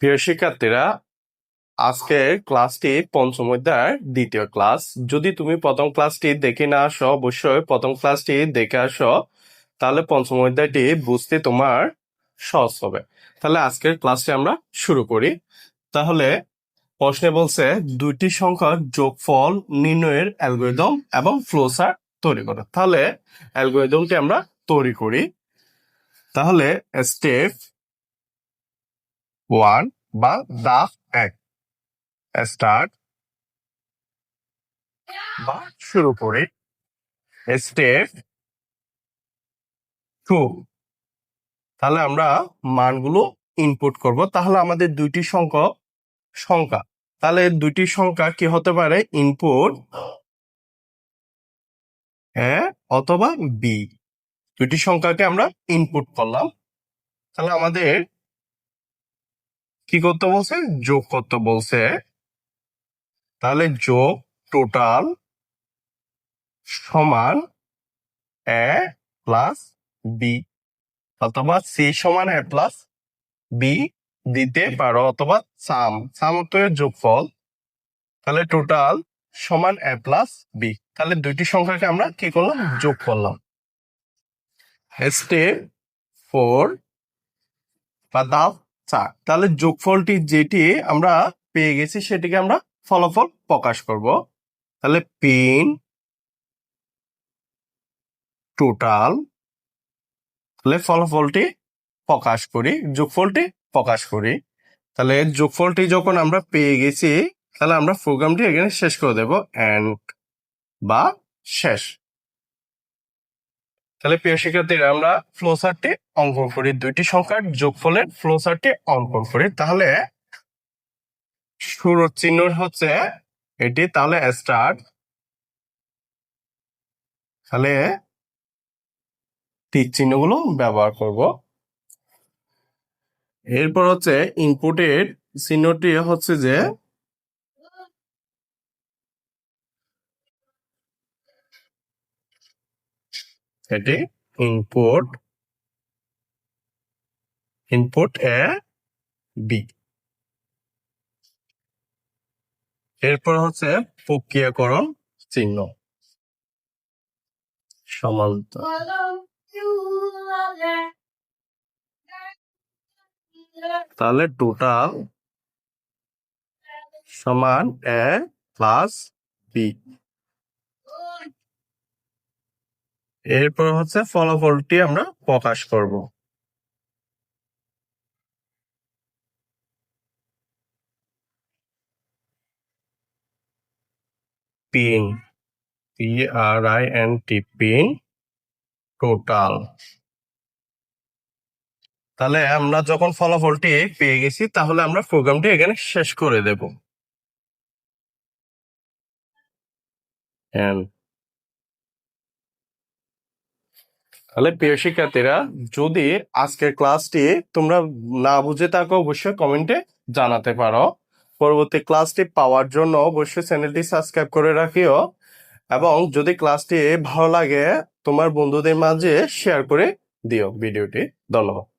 প্রিয় শিক্ষার্থীরা, আজকের ক্লাসটি পঞ্চম অধ্যায়ের দ্বিতীয় ক্লাস। যদি তুমি প্রথম ক্লাসটি দেখে না আসো, অবশ্যই প্রথম ক্লাসটি দেখে আসো, তাহলে পঞ্চম অধ্যায়টি বুঝতে তোমার সহজ হবে। তাহলে আজকের ক্লাসটি আমরা শুরু করি। তাহলে প্রশ্নে বলছে, দুইটি সংখ্যার যোগফল নির্ণয়ের অ্যালগোরিদম এবং ফ্লোসার তৈরি করো। তাহলে অ্যালগোরিদমটি আমরা তৈরি করি। তাহলে স্টেপ ওয়ান বা দাস এক। স্টার্ট। বা শুরু করে। Step two. তাহলে আমরা মানগুলো ইনপুট করব। তাহলে আমাদের দুইটি সংখ্যা সংখ্যা। তাহলে দুইটি সংখ্যা কি হতে পারে? ইনপুট এ অথবা বি দুইটি সংখ্যাকে আমরা ইনপুট করলাম। তাহলে আমাদের কি করতে বলছে? যোগ করতে বলছে। তাহলে যোগ টোটাল সমান এ প্লাস বি অথবা সি সমান এ প্লাস বি দিতে পারো, অথবা সাম সাম এর যোগফল। তাহলে টোটাল সমান এ প্লাস বি তাহলে দুইটি সংখ্যাকে আমরা কি করলাম? যোগ করলাম। স্টেপ ফোর বা দাও চার তাহলে যোগফলটি যেটি আমরা পেয়ে গেছি সেটিকে আমরা ফলাফল প্রকাশ করব। তাহলে পিন টোটাল তাহলে ফলাফলটি প্রকাশ করি, যোগফলটি প্রকাশ করি। তাহলে যোগফলটি যখন আমরা পেয়ে গেছি, তাহলে আমরা প্রোগ্রামটি এখানে শেষ করে দেব এন্ড বা শেষ। তাহলে প্রিয় শিক্ষার্থীরা, আমরা ফ্লোচার্টটি অঙ্কন করি। দুইটি সংখ্যার যোগফলের ফ্লোচার্টটি অঙ্কন করি। তাহলে শুরুর চিহ্ন হচ্ছে এটি, তাহলে স্টার্ট তাহলে টিক চিহ্নগুলো ব্যবহার করব। এরপর হচ্ছে ইনপুটের চিহ্নটি হচ্ছে যে এটি ইনপুট ইনপুট এ বি এরপর হচ্ছে প্রক্রিয়াকরণ চিহ্ন। সমান্তর তাহলে টোটাল সমান এ প্লাস বি এরপর হচ্ছে ফলাফলটি আমরা প্রকাশ করব। Pin p r i n t pin total তাহলে আমরা যখন ফলাফলটি পেয়ে গেছি, তাহলে আমরা প্রোগ্রামটি এখানে শেষ করে দেব। And তাহলে প্রিয় শিক্ষার্থীরা, যদি আজকের ক্লাসটি তোমরা না বুঝে থাকো, অবশ্যই কমেন্টে জানাতে পারো। পরবর্তী ক্লাসটি পাওয়ার জন্য অবশ্যই চ্যানেলটি সাবস্ক্রাইব করে রাখিও এবং যদি ক্লাসটি ভালো লাগে, তোমার বন্ধুদের মাঝে শেয়ার করে দিও ভিডিওটি। ধন্যবাদ।